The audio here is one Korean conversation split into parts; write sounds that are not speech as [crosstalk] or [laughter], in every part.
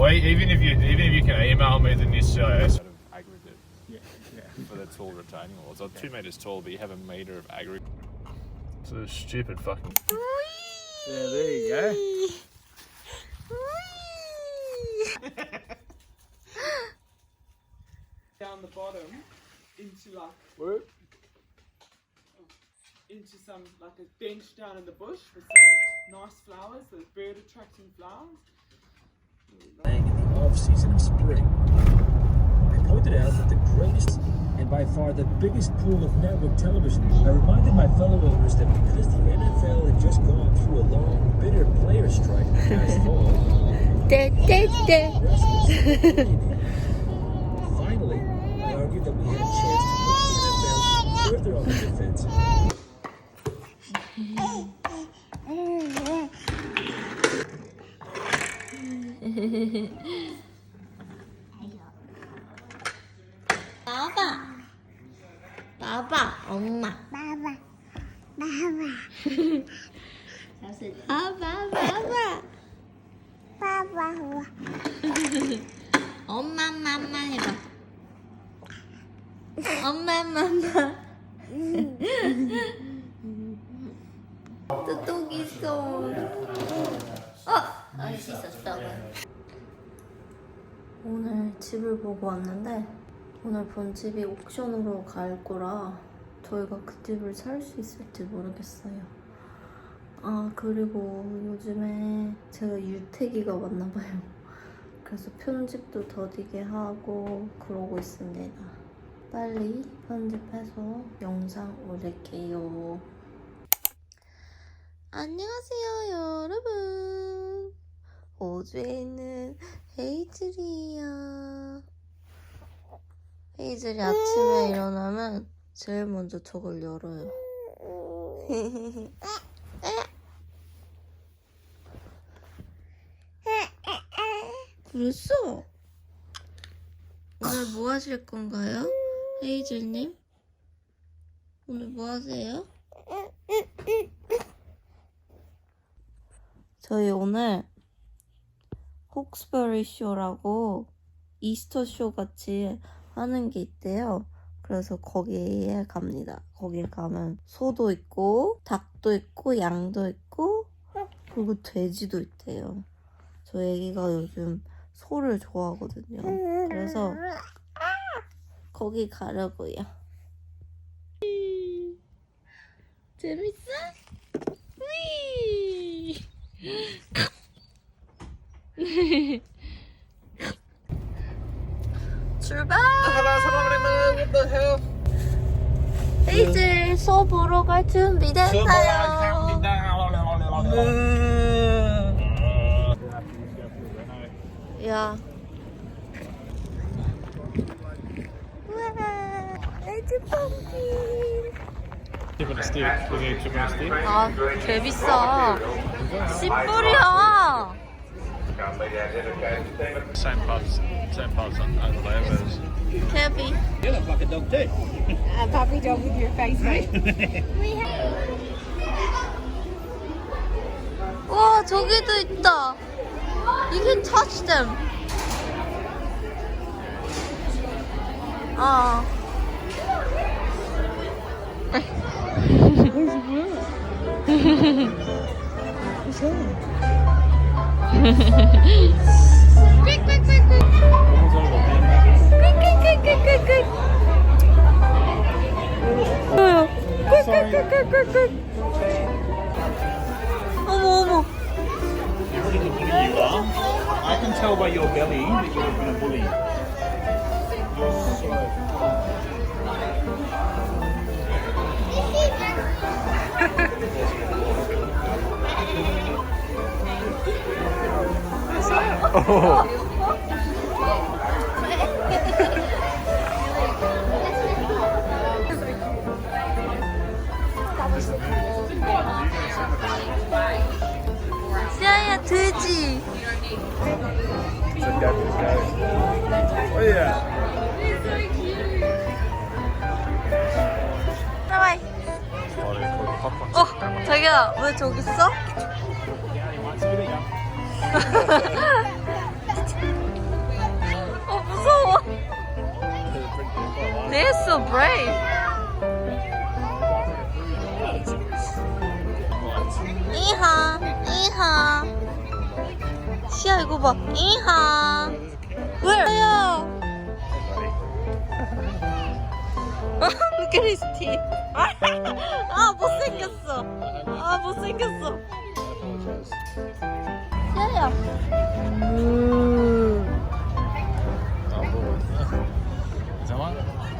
Well, even if you even if you can email me the NIST uh, sort of aggregate Yeah, yeah. [laughs] for the tall retaining walls. I'm two meters tall, but you have a meter of aggregate. So the stupid fucking. Yeah, there you go. [laughs] down the bottom into like Whoop. Oh, into some like a bench down in the bush with some nice flowers, those bird attracting flowers. Playing in the off-season of spring. I pointed out that the greatest and by far the biggest pool of network television. I reminded my fellow owners that because the NFL had just gone through a long, bitter player strike [laughs] last fall, [laughs] 봐봐, 엄마. Baba, Baba, 봐봐, 봐봐. Baba, [laughs] 엄마, 맘마 해봐. 엄마, 맘마. 또똑 있어. 어! 아, 씻었어. 오늘 집을 보고 왔는데 오늘 본 집이 옥션으로 갈 거라 저희가 그 집을 살 수 있을지 모르겠어요. 아 그리고 요즘에 제가 유태기가 왔나 봐요. [laughs] 그래서 편집도 더디게 하고 그러고 있습니다. 빨리 편집해서 영상 올릴게요. 안녕하세요 여러분. 호주에 있는 헤이즐이에요. 헤이즐이 아침에 일어나면 제일 먼저 저걸 열어요. [laughs] 그랬어? 오늘 뭐 하실 건가요? 헤이즐님? 오늘 뭐 하세요? 저희 오늘 혹스버리 쇼라고 이스터 쇼 같이 하는 게 있대요. 그래서 거기에 갑니다. 거기 가면 소도 있고 닭도 있고 양도 있고 그리고 돼지도 있대요. 저 애기가 요즘 소를 좋아하거든요. 그래서 거기 가려고요. 재밌어? 위! [laughs] 출발! 소 보러 갈 준비됐어요. 야. 우와, 헤이즐 펌킨. 아, 개 비싸. 10불이야. Same pubs. Same pubs on over there. but it's- 개비. You look like a dog too. [laughs] a puppy dog with your face, mate. 와, 저기도 있다. You can touch them. 아. [laughs] 어머 시아야 돼지. Oh yeah. 하와이. 어, 자기야 왜 저기 있어? So brave. 이하, 이하. 시야 이거 봐. 이하. 야. Look at his teeth. 아 못생겼어. 아 못생겼어. 시야야. 음. 잠깐만.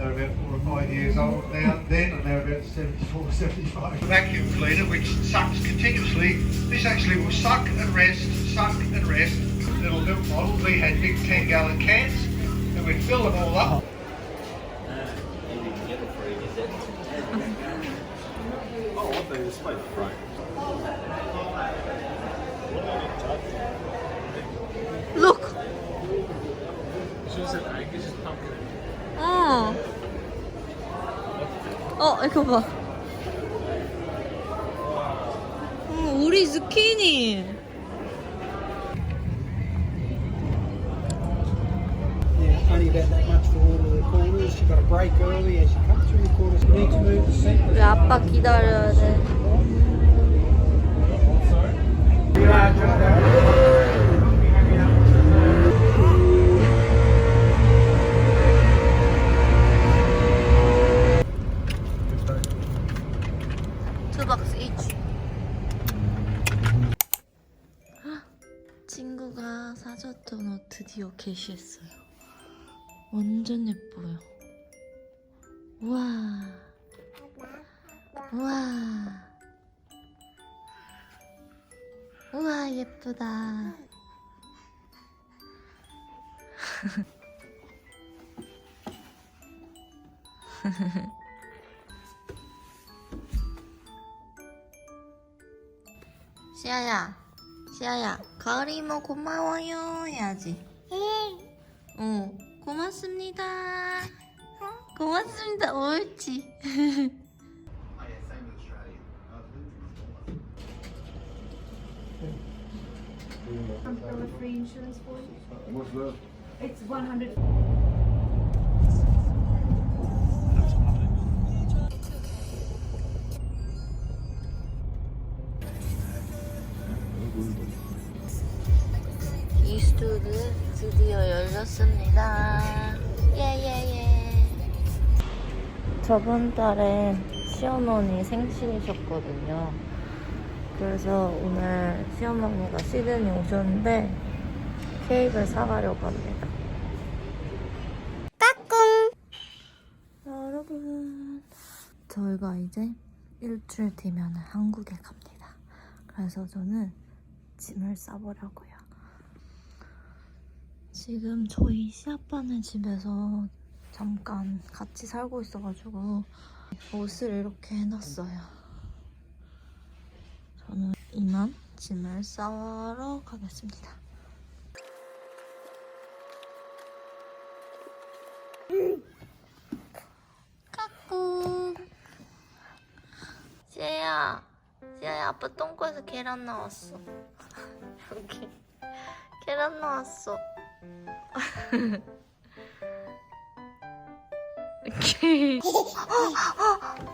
They're about four or five years old now, then, and they're about 74, [laughs] 75. Vacuum cleaner, which sucks continuously. This actually will suck and rest, suck and rest. Little milk bottles, we had big 10 gallon cans, and we'd fill them all up. Oh, what they display the front. Look. She said Angus is pumpkin. 어. 어, 이거 봐. 음, 우리 스키니. Yeah, only about that much for all of the corners. You've got to brake early as you come through the corners. You need to move the seat. 우리 아빠 기다려야 돼. 친구가 사줬던 옷 드디어 게시했어요. 완전 예뻐요. 와. 우와. 우와, 예쁘다. [laughs] 시아야, 시아야, 가을이 이모 고마워요 해야지. 응. 어, 고맙습니다. 고맙습니다. 옳지. From a free insurance for you? What's that? It's 100. 드 드디어 열렸습니다. 예예 예. 저번 달에 시어머니 생신이셨거든요. 그래서 오늘 시어머니가 시드니 오셨는데 케이크를 사가려고 합니다. 까꿍! 여러분, 저희가 이제 일주일 뒤면 한국에 갑니다. 그래서 저는 짐을 싸보려고요. 지금 저희 시아빠네 집에서 잠깐 같이 살고 있어가지고 옷을 이렇게 해놨어요. 저는 이만 짐을 싸러 가겠습니다. 까꿍 지혜야 지혜야 아빠 똥꼬에서 계란 나왔어 [laughs] 여기 계란 나왔어 [laughs] 이렇게 [laughs]